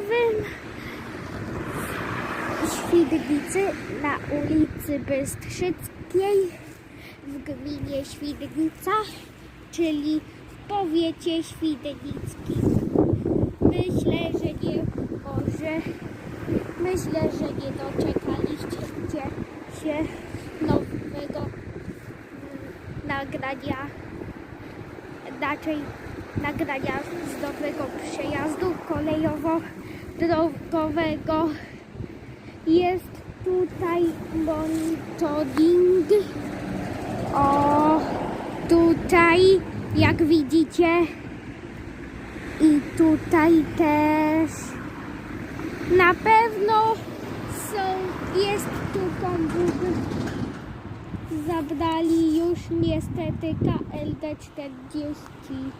kolejowym Świdnicy na ulicy Bystrzyckiej w gminie Świdnica, czyli w powiecie świdnickim. Myślę, że nie może, myślę, że nie doczekaliście się nowego mm, nagrania, raczej nagrania z nowego przejazdu drogowego. Jest tutaj monitoring. O, tutaj jak widzicie i tutaj też na pewno są, jest tu komputer. Zabrali już niestety KLD40.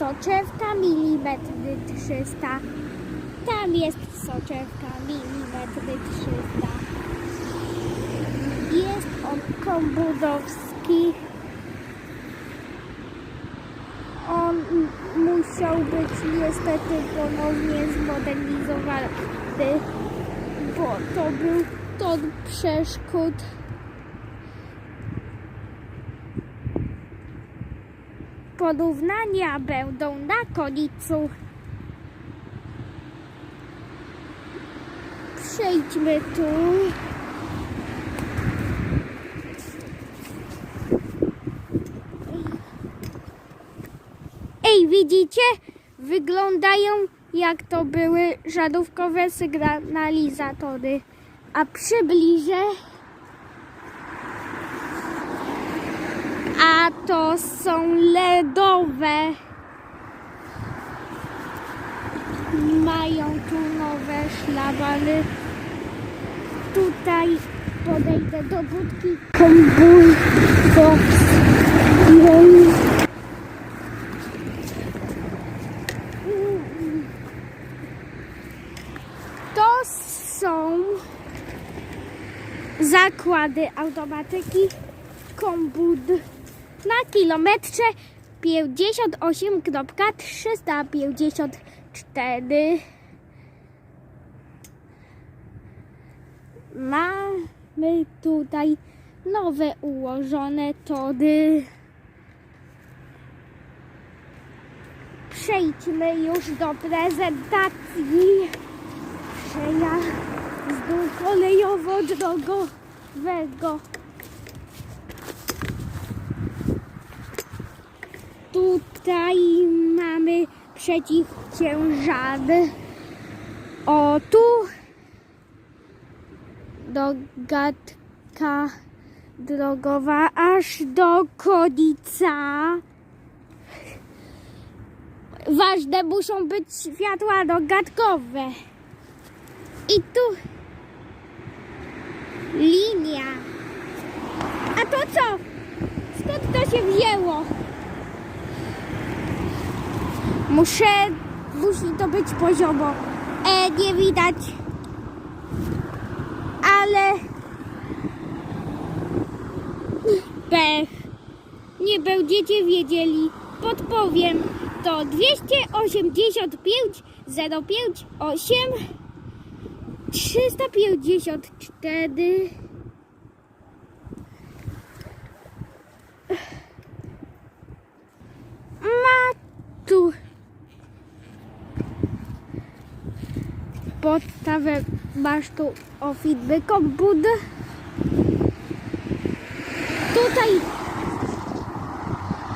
Soczewka milimetry 300. Tam jest soczewka milimetry 300. Jest on kombudowski. On musiał być niestety ponownie zmodernizowany, bo to był tor przeszkód. Porównania będą na końcu. Przejdźmy tu. Ej, widzicie? Wyglądają jak to były żarówkowe sygnalizatory. A przybliżę. A to są LEDowe. Mają tu nowe szlabany. Tutaj podejdę do budki kombujowskiej. To są zakłady automatyki kombud na kilometrze 58.354. Mamy tutaj nowe ułożone tory. Przejdźmy już do prezentacji przejazdu kolejowo-drogowego. Tutaj mamy przeciwciężary. O tu dogadka drogowa aż do Kodica. Ważne muszą być światła dogadkowe. I tu linia. A to co? Skąd to się wzięło? Muszę, musi to być poziomo. E, nie widać. Ale pech. Nie będziecie wiedzieli. Podpowiem. To 285 05 8 354 ma tu podstawę masztu ofidby kombud. Tutaj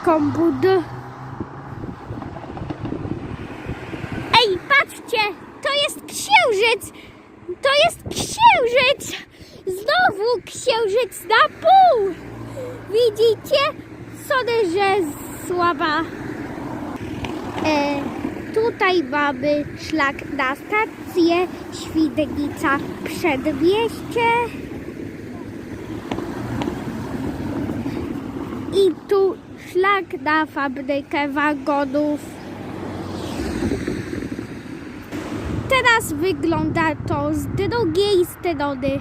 kombud. Ej, patrzcie! To jest księżyc! To jest księżyc! Znowu księżyc na pół! Widzicie? Sorry, że słaba. E, tutaj mamy szlak na stację Świdnica Przedmieście. I tu szlak na fabrykę wagonów. Teraz wygląda to z drugiej strony.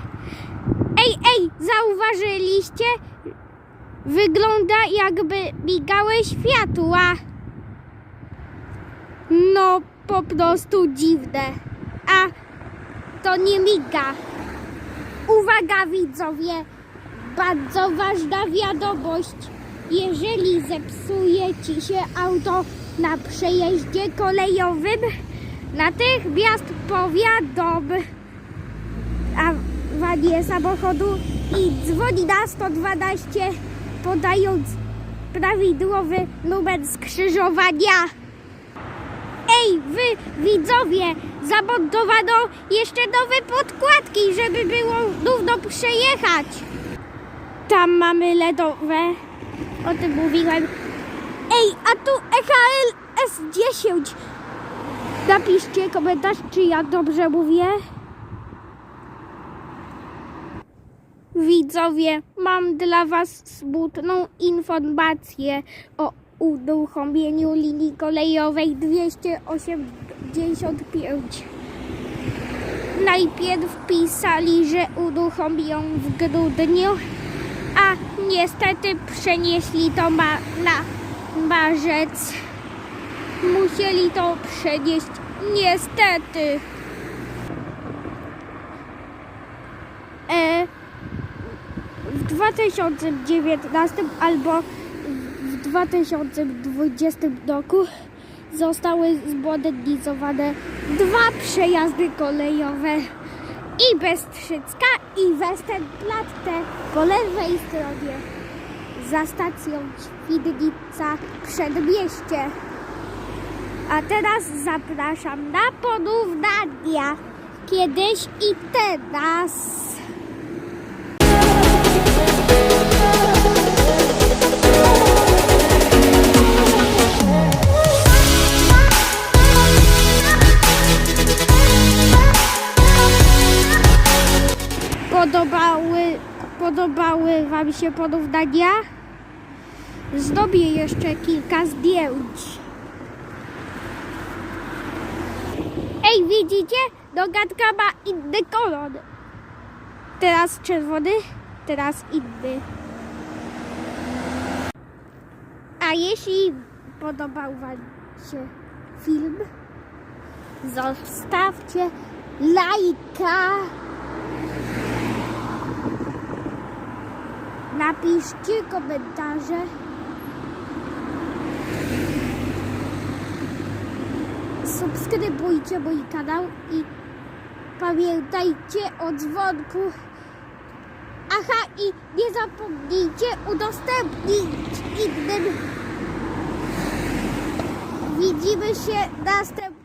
Ej, ej, zauważyliście, Wygląda jakby migały światła. No, po prostu dziwne. A to nie miga. Uwaga widzowie, bardzo ważna wiadomość. Jeżeli zepsuje Ci się auto na przejeździe kolejowym, natychmiast powiadom awarię samochodu i dzwoni na 112 podając prawidłowy numer skrzyżowania. Ej, wy widzowie, zamontowano jeszcze nowe podkładki, żeby było równo przejechać. Tam mamy LEDowe, o tym mówiłem. Ej, a tu E EHL S10. Napiszcie komentarz, czy ja dobrze mówię. Widzowie, mam dla Was smutną informację o uruchomieniu linii kolejowej 285. Najpierw pisali, że uruchomią w grudniu, a niestety przenieśli to ma na marzec. Musieli to przenieść niestety. E, w 2019 albo 2020 roku zostały zmodernizowane dwa przejazdy kolejowe i Bestrzycka i Westerplatte po lewej stronie za stacją Świdnica Przedmieście. A teraz zapraszam na porównania kiedyś i teraz. Podobały, Wam się porównania? Zdobię jeszcze kilka zdjęć. Ej, widzicie? Dogadka ma inny kolor. Teraz czerwony, teraz inny. A jeśli podobał Wam się film, zostawcie lajka. Napiszcie komentarze. Subskrybujcie mój kanał i pamiętajcie o dzwonku. Aha, i nie zapomnijcie udostępnić innym. Widzimy się następnym.